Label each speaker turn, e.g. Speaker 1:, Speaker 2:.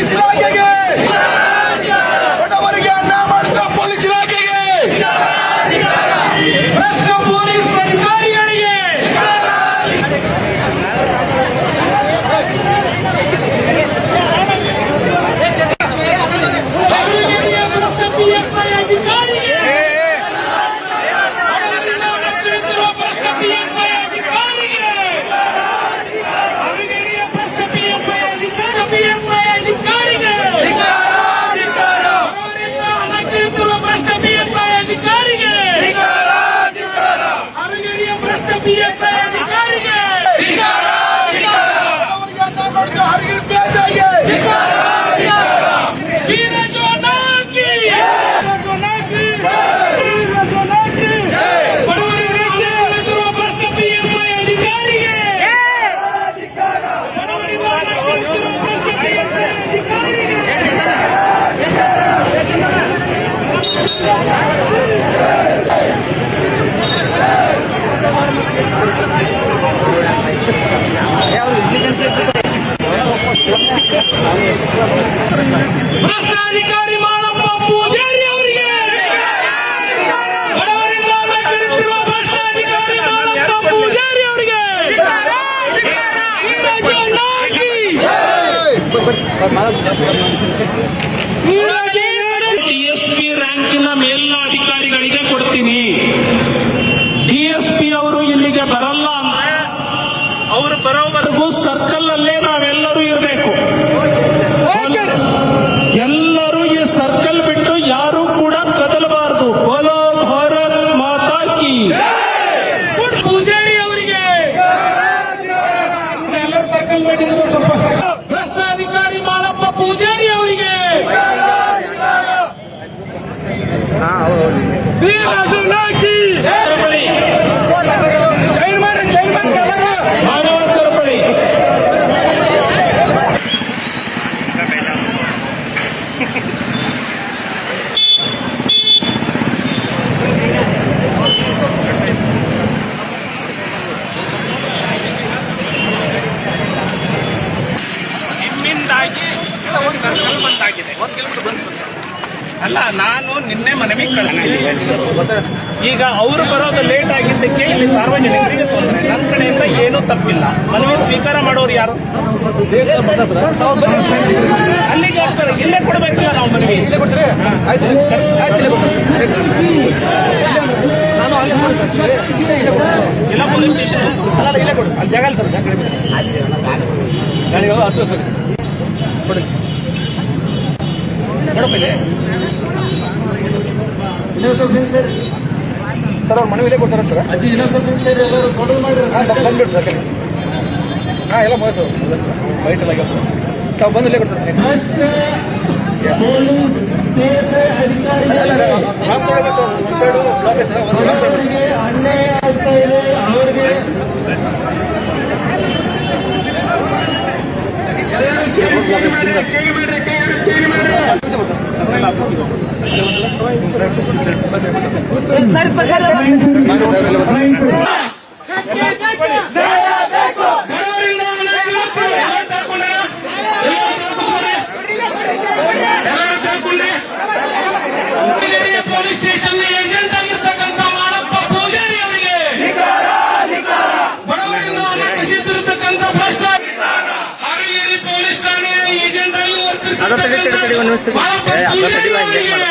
Speaker 1: Police
Speaker 2: उनका हर गिर DSP ರ್ಯಾಂಕಿನ ಮೇಲಿನ ಅಧಿಕಾರಿಗಳಿಗೆ ಕೊಡ್ತೀನಿ ಡಿಎಸ್ಪಿ ವೀರಜನಾಗಿ ಸರಪಳಿ. ಮಾನವ ಸರಪಳಿ
Speaker 3: ನಿಮ್ಮಿಂದಾಗಿ ಸರ್ಕಲ್ ಬಂದಾಗಿದೆ ಅಲ್ಲ, ನಾನು ನಿನ್ನೆ ಮನವಿ ಈಗ ಅವರು ಬರೋದು ಲೇಟ್ ಆಗಿದ್ದಕ್ಕೆ ಇಲ್ಲಿ ಸಾರ್ವಜನಿಕರಿಗೆ ತೊಂದರೆ. ನನ್ನ ಕಡೆಯಿಂದ ಏನೂ ತಪ್ಪಿಲ್ಲ. ಮನವಿ ಸ್ವೀಕಾರ ಮಾಡೋರು ಯಾರು? ಅಲ್ಲಿಗೆ ಹೋಗ್ತಾರೆ. ಇಲ್ಲೇ ಕೊಡ್ಬೇಕಲ್ಲ ನಾವು ಮನವಿ. ಇಲ್ಲ ಪೊಲೀಸ್ ಸ್ಟೇಷನ್
Speaker 1: ಸರ್ ಅವ್ರ ಮನೆ ಇಲ್ಲೇ ಕೊಡ್ತಾರ ಸರ್. ಅಜ್ಜಿ ಬಂದ್ಬಿಟ್ಟು ಸರ್ ಹಾಂ ಎಲ್ಲ ಮುಗಿತು. ಬೈಟ್ ಎಲ್ಲ ತಾವು ಬಂದು ಇಲ್ಲೇ ಕೊಡ್ತಾರೆ ಒಂದು ಸೈಡು ಬ್ಲಾಕ್ ಐತೆ ಒಂದು
Speaker 2: ಪೊಲೀಸ್ आता तरी तरी तरी म्हणून आता तरी वाजले मला